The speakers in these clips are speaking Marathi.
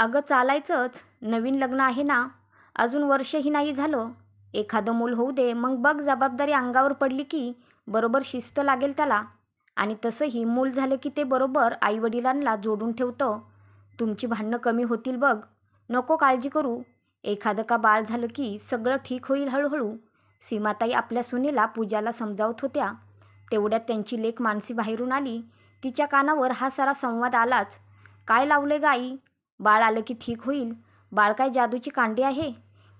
अगं चालायचंच. नवीन लग्न आहे ना. अजून वर्षही नाही झालं. एखादं मूल होऊ दे. मग बघ जबाबदारी अंगावर पडली की बरोबर शिस्त लागेल त्याला. आणि तसंही मूल झालं की ते बरोबर आईवडिलांना जोडून ठेवतं. तुमची भांडणं कमी होतील बघ. नको काळजी करू. एखादं का बाळ झालं की सगळं ठीक होईल हळूहळू. सीमाताई आपल्या सुनेला पूजाला समजावत होत्या. तेवढ्यात त्यांची लेख मानसी बाहेरून आली. तिच्या कानावर हा सारा संवाद आलाच. काय लावले गाई बाळ आलं की ठीक होईल. बाळ काय जादूची कांडी आहे?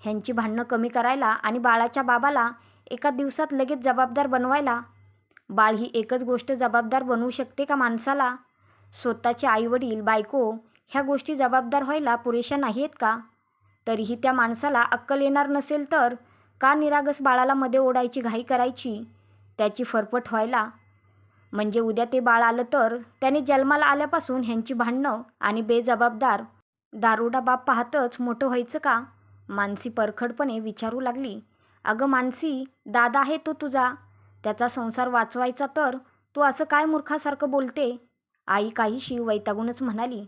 ह्यांची भांडणं कमी करायला आणि बाळाच्या बाबाला एका दिवसात लगेच जबाबदार बनवायला? बाळ ही एकच गोष्ट जबाबदार बनवू शकते का माणसाला? स्वतःचे आईवडील बायको ह्या गोष्टी जबाबदार व्हायला पुरेशा नाही आहेत का? तरीही त्या माणसाला अक्कल येणार नसेल तर का निरागस बाळाला मध्ये ओढायची घाई करायची? त्याची फरफट व्हायला म्हणजे उद्या ते बाळ आलं तर त्याने जन्माला आल्यापासून ह्यांची भांडणं आणि बेजबाबदार दारुडा बाप पाहतच मोठं व्हायचं का? मानसी परखडपणे विचारू लागली. अगं मानसी दादा आहे तो तुझा. त्याचा संसार वाचवायचा तर तू असं काय मूर्खासारखं बोलते? आई काहीशी वैतागूनच म्हणाली.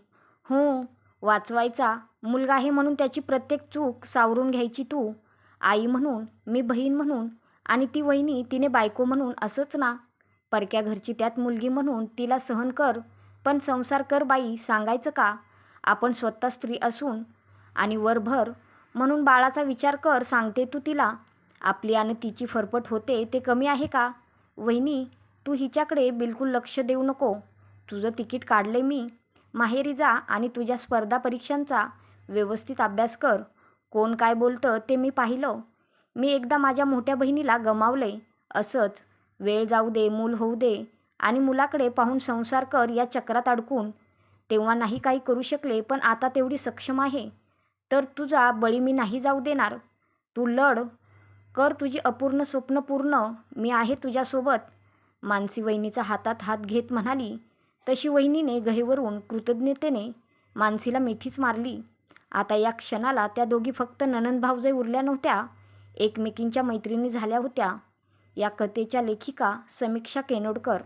हो वाचवायचा. मुलगा आहे म्हणून त्याची प्रत्येक चूक सावरून घ्यायची तू. आई म्हणून मी बहीण म्हणून आणि ती वहिनी तिने बायको म्हणून असंच ना? परक्या घरची त्यात मुलगी म्हणून तिला सहन कर पण संसार कर बाई सांगायचं का? आपण स्वतः स्त्री असून आणि वरभर म्हणून बाळाचा विचार कर सांगते तू तिला. आपली आणि तिची फरफट होते ते कमी आहे का? वहिनी तू हिच्याकडे बिलकुल लक्ष देऊ नको. तुझं तिकीट काढले मी. माहेरी जा आणि तुझ्या स्पर्धा परीक्षांचा व्यवस्थित अभ्यास कर. कोण काय बोलतं ते मी पाहिलं. मी एकदा माझ्या मोठ्या बहिणीला गमावले असंच वेळ जाऊ दे मूल होऊ दे आणि मुलाकडे पाहून संसार कर या चक्रात अडकून. तेव्हा नाही काही करू शकले पण आता तेवढी सक्षम आहे. तर तुझा बळी मी नाही जाऊ देणार. तू लढ. कर तुझी अपूर्ण स्वप्न पूर्ण. मी आहे तुझ्यासोबत. मानसी वहिनीचा हातात हात घेत म्हणाली. तशी वहिनीने गहेवरून कृतज्ञतेने मानसीला मिठीच मारली. आता या क्षणाला त्या दोघी फक्त ननंद भाऊजय उरल्या नव्हत्या. एकमेकींच्या मैत्रिणी झाल्या होत्या. या कथेच्या लेखिका समीक्षा केनोडकर.